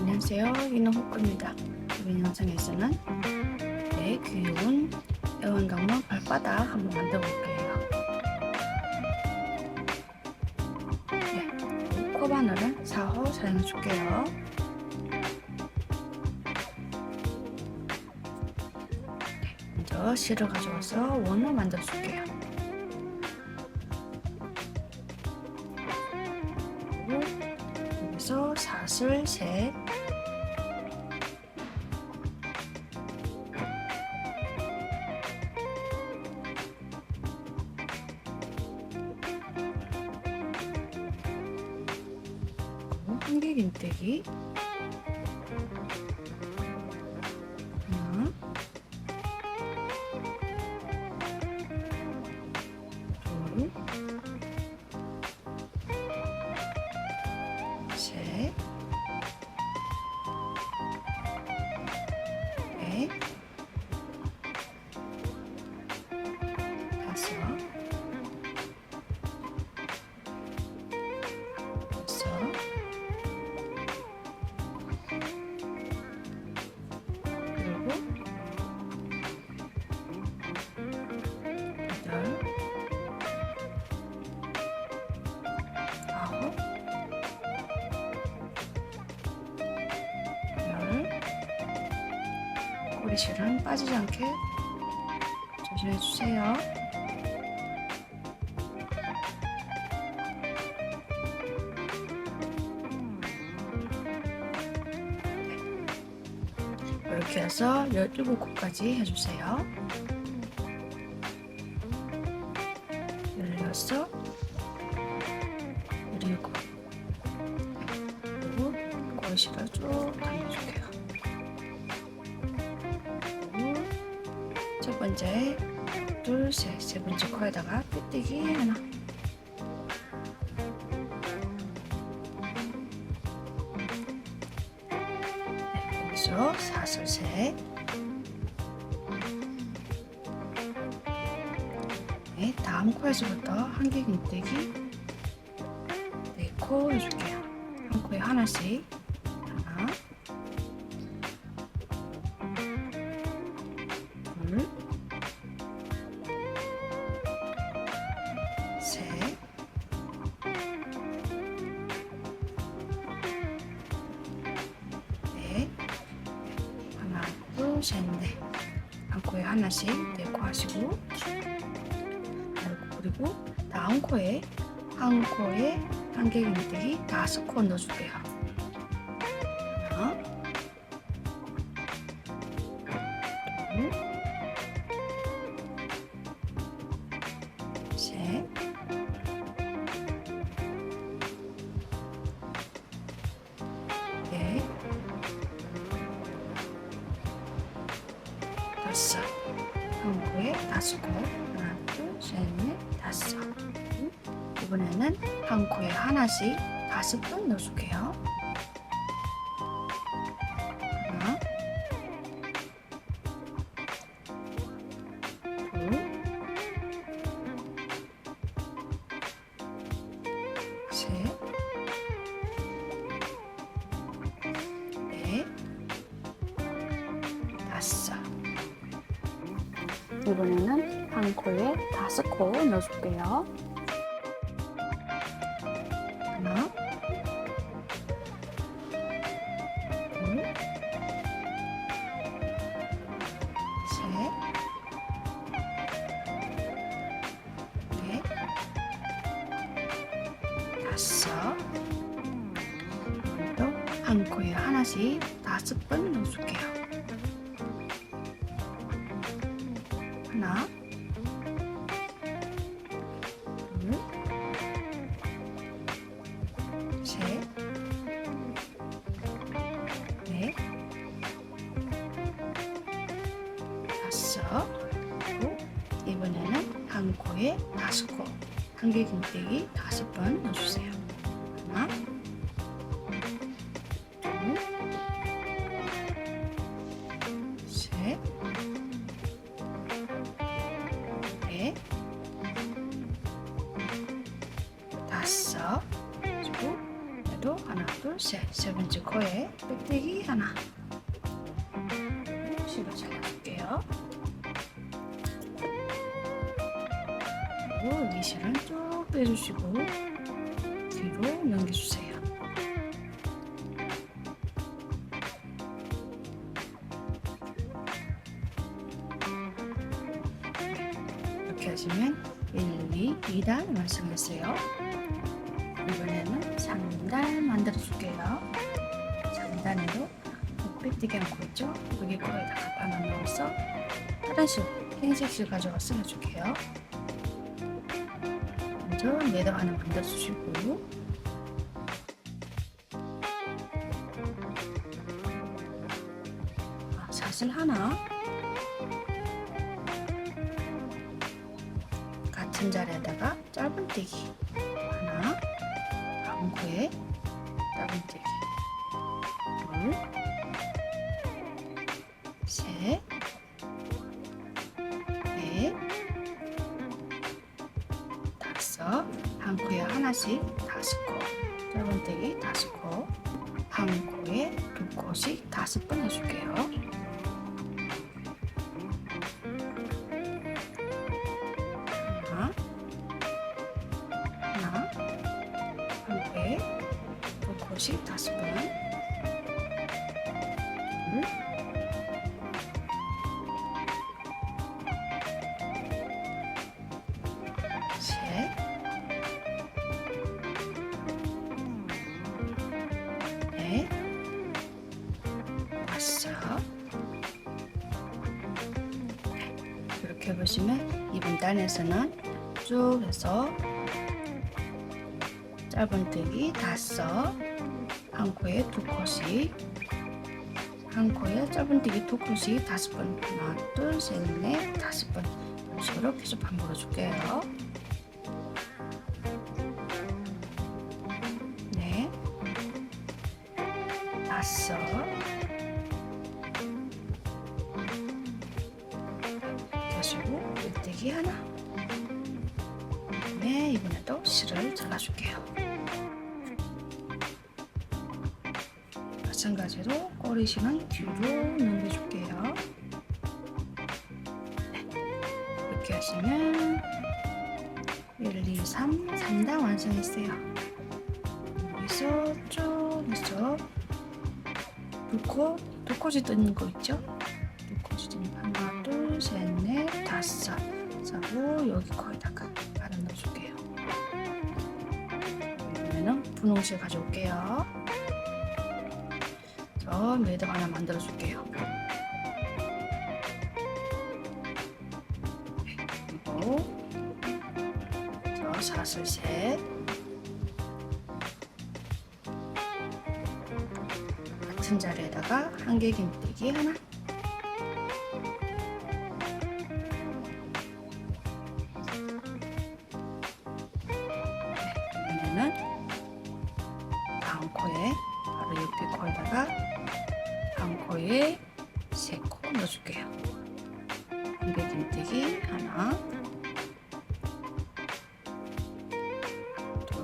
안녕하세요. 이는 호크입니다. 이번 영상에서는 네, 귀여운 애완강모 발바닥 한번 만들어 볼게요. 네, 코 바늘은 4호 사용해 줄게요. 네, 먼저 실을 가져와서 원을 만들어 줄게요. 여기서 사슬 셋 한길긴뜨기 실은 빠지지 않게 조심해 주세요. 이렇게 해서 17코까지 해주세요. 사슬 셋. 네, 다음 코에서부터 한 개 긴뜨기 네코 해줄게요. 한 코에 하나씩. 그리고 다음 코에 한 코에 한개 긴뜨기 다섯 코 넣어줄게요. 한 코에 하나씩 다섯 번 넣어줄게요. 다섯. 이번에는 한 코에 다섯 코 넣어줄게요. 다섯. 또한 코에 하나씩 다섯 번 넣어줄게요. 하나, 둘, 셋, 넷, 다섯. 그리고 이번에는 한 코에 다섯 코. 한개 긴뜨기 다섯 번 넣어주세요. 하나, 쭉 빼주시고 뒤로 넘겨주세요. 이렇게 하시면 1, 2, 2단 완성했어요. 이번에는 3단 만들어 줄게요. 3단으로 빽대기 한코 있죠? 여기 코에다가 바늘 넣어서 다른 실, 흰색 실 가져가 쓸어줄게요. 먼저 매듭 하나 만들어 주시고 아, 사슬 하나? 같은 자리에다가 짧은뜨기 하나 코에 짧은뜨기 코에 하나씩 다섯 코 짧은뜨기 다섯 코한 코에 두 코씩 다섯 번 해줄게요. 하나, 하나, 한 코에 두 코씩 다섯 이렇게 보시면 이번 단에서는 쭉 해서 짧은뜨기 다섯, 한 코에 두 코씩, 한 코에 짧은뜨기 두 코씩 다섯 번, 하나, 둘, 셋, 넷, 다섯 번. 식으로 계속 반복해 줄게요. 마찬가지로 꼬리실은 뒤로 넘겨줄게요. 네, 이렇게 하시면 1, 2, 3, 3단 완성했어요. 여기서 쭉 해서 두 코, 두 코지 뜨는 거 있죠? 두 코지 뜨는 거 하나, 둘, 셋, 넷, 다섯. 하고 여기 거에다가 바로 넣어줄게요. 그러면은 분홍실 가져올게요. 저 매듭 하나 만들어 줄게요. 그리고 저 사슬 셋. 같은 자리에다가 한개 긴뜨기 하나.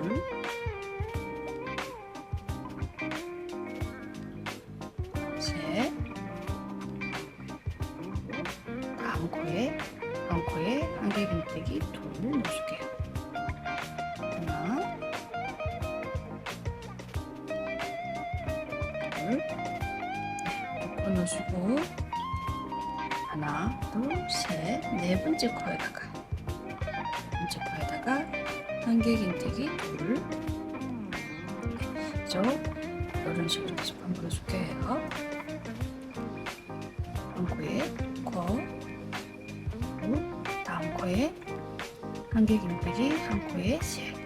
둘, 셋, 다음 코에 다음 코에 한개 긴뜨기 둘 넣어줄게요. 하나, 둘, 네, 넣어주고 하나, 둘, 셋, 네 번째 코에다가 한개 긴뜨기 둘, 네, 저 이런 식으로 계속 반복해줄게요. 한 코에 코, 다음 코에 한개 긴뜨기 한 코에 셋.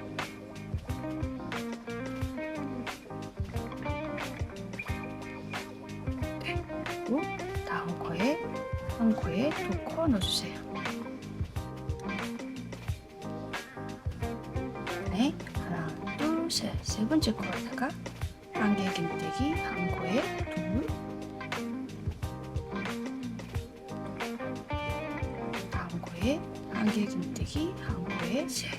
안개, 안개 김태기, 항우의 실.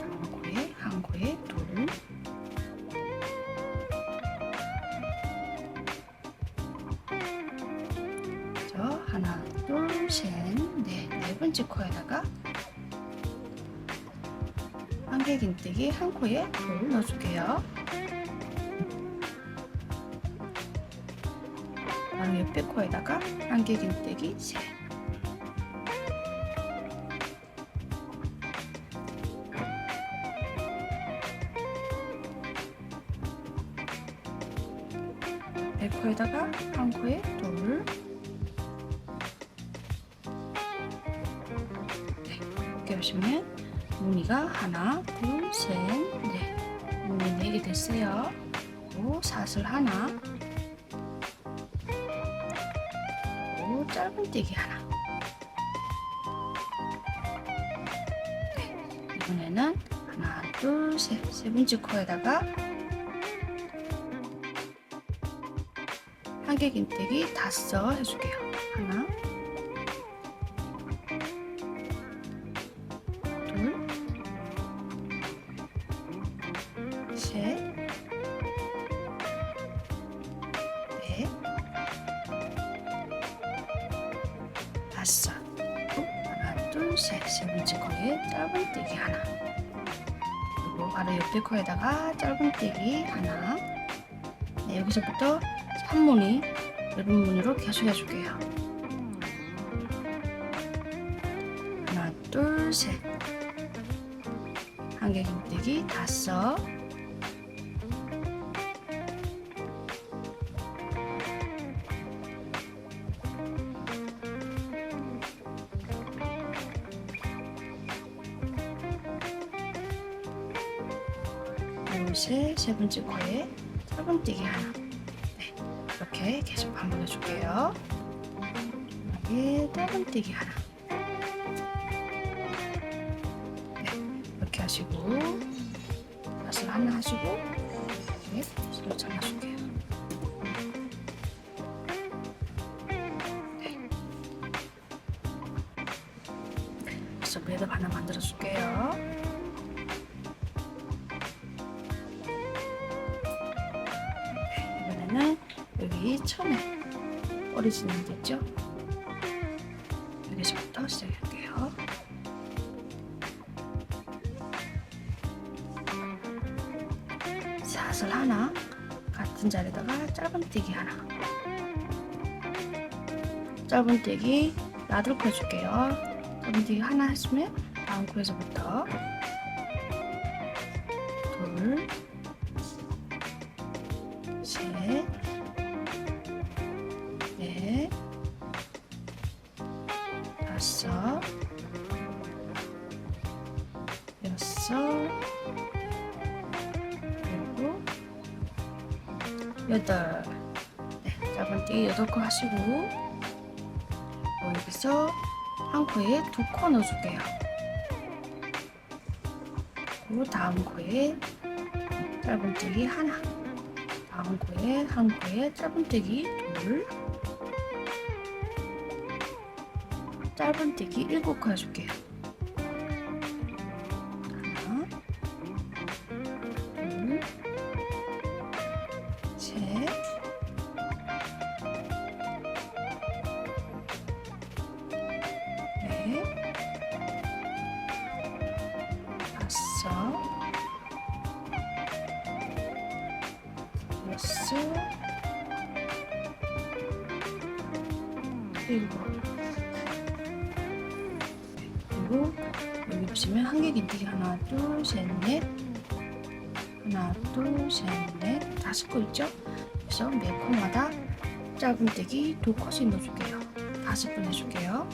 항고의 항고의 돌. 저 1코에 2, 1코에 돌 넣어줄게요. 마음의 옆에 코에다가 안개김때기 3 짧은뜨기 하나. 네, 이번에는 하나, 둘, 셋. 세 번째 코에다가 한길긴뜨기 다섯 해줄게요. 하나, 짧은뜨기 하나. 그리고 바로 옆에 코에다가 짧은뜨기 하나. 네, 여기서부터 한 무늬, 얇은 무늬로 계속 해줄게요. 하나, 둘, 셋. 한개 긴뜨기 다섯. 셋, 세 번째 코에 짧은뜨기 하나. 네, 이렇게 계속 반복해 줄게요. 여기 짧은뜨기 하나. 네, 이렇게 하시고 다시 하나 하시고 네, 서로 잘라줄게요. 오리지널 됐죠? 여기서부터 시작할게요. 사슬 하나, 같은 자리에다가 짧은뜨기 하나. 짧은뜨기 나들 펴줄게요. 짧은뜨기 하나 했으면 다음 코에서부터 여섯, 일곱, 여덟. 네, 짧은뜨기 여덟 코 하시고 뭐 여기서 한 코에 두 코 넣어줄게요. 그리고 다음 코에 짧은뜨기 하나. 다음 코에 한 코에 짧은뜨기 둘 짧은뜨기 일곱 코 해줄게요 일곱. 그리고 여기 보시면 한개 긴뜨기 하나, 둘, 셋, 넷. 하나, 둘, 셋, 넷. 다섯 코 있죠? 그래서 매 코마다 짧은 뜨기 두 코씩 넣어줄게요. 다섯 번 해줄게요.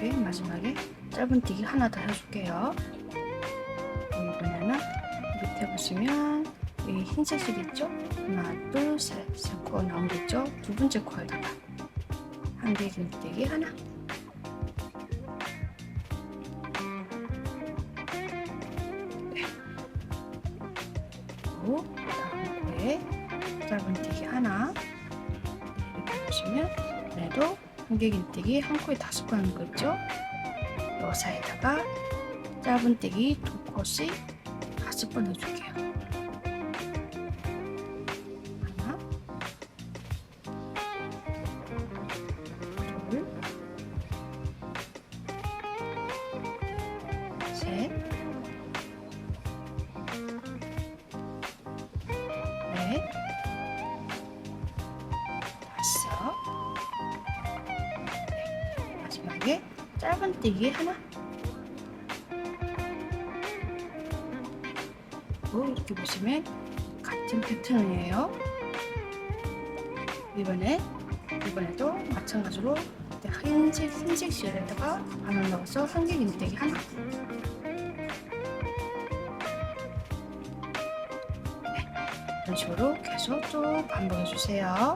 이렇게 마지막에 짧은뜨기 하나 더 해줄게요. 이번에는 밑에 보시면 여기 흰색 실 있죠? 하나, 둘, 셋, 세코 나온 거 있죠? 두 번째 코에다가 한 한개 길뜨기 하나. 길뜨기 한 코에 다섯 번? 요 사이에다가 짧은뜨기 두 코씩 다섯 번 해줄게요. 보시면 같은 패턴이에요. 이번에 이번에도 마찬가지로 흰색 흰색 실에다가 바늘 넣어서 한개 긴뜨기 하나. 네, 이런 식으로 계속 쭉 반복해 주세요.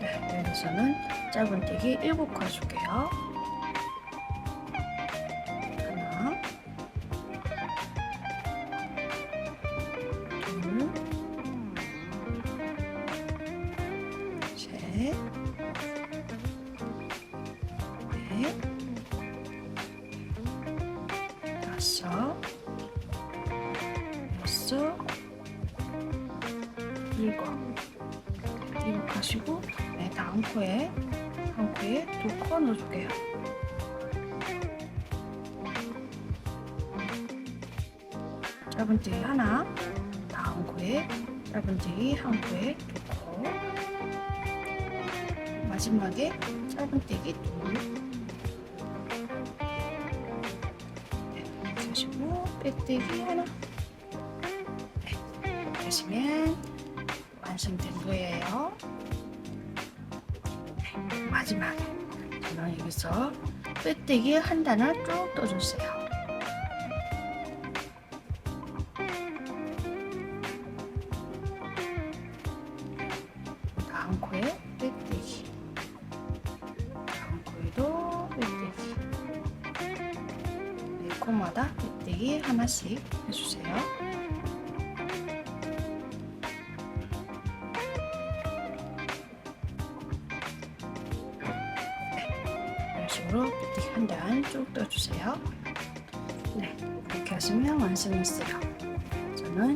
네, 여기서는 짧은뜨기 7코 해줄게요. 셋, 넷, 다섯, 여섯, 일곱. 일곱 하시고, 네, 다음 코에, 한 코에 두 코 넣어줄게요. 짧은뜨기 하나, 다음 코에 짧은뜨기 한 코에 마지막에 짧은뜨기 둘, 네, 하시고 빼뜨기 하나, 네, 하시면 완성된 거예요. 네, 마지막에 저는 여기서 빼뜨기 한 단을 쭉 떠주세요. 하나씩 해주세요 네, 이런 식으로 빼뜨기 한 단 쭉 떠주세요 네 이렇게 하시면 완성했어요 저는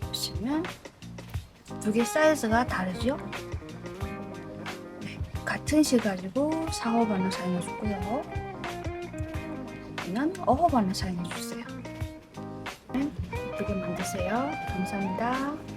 보시면 두 개 사이즈가 다르죠? 네, 같은 실 가지고 4, 5반을 사용해 주고요. 이는 5, 5반을 사용해 주세요. 만드세요. 감사합니다.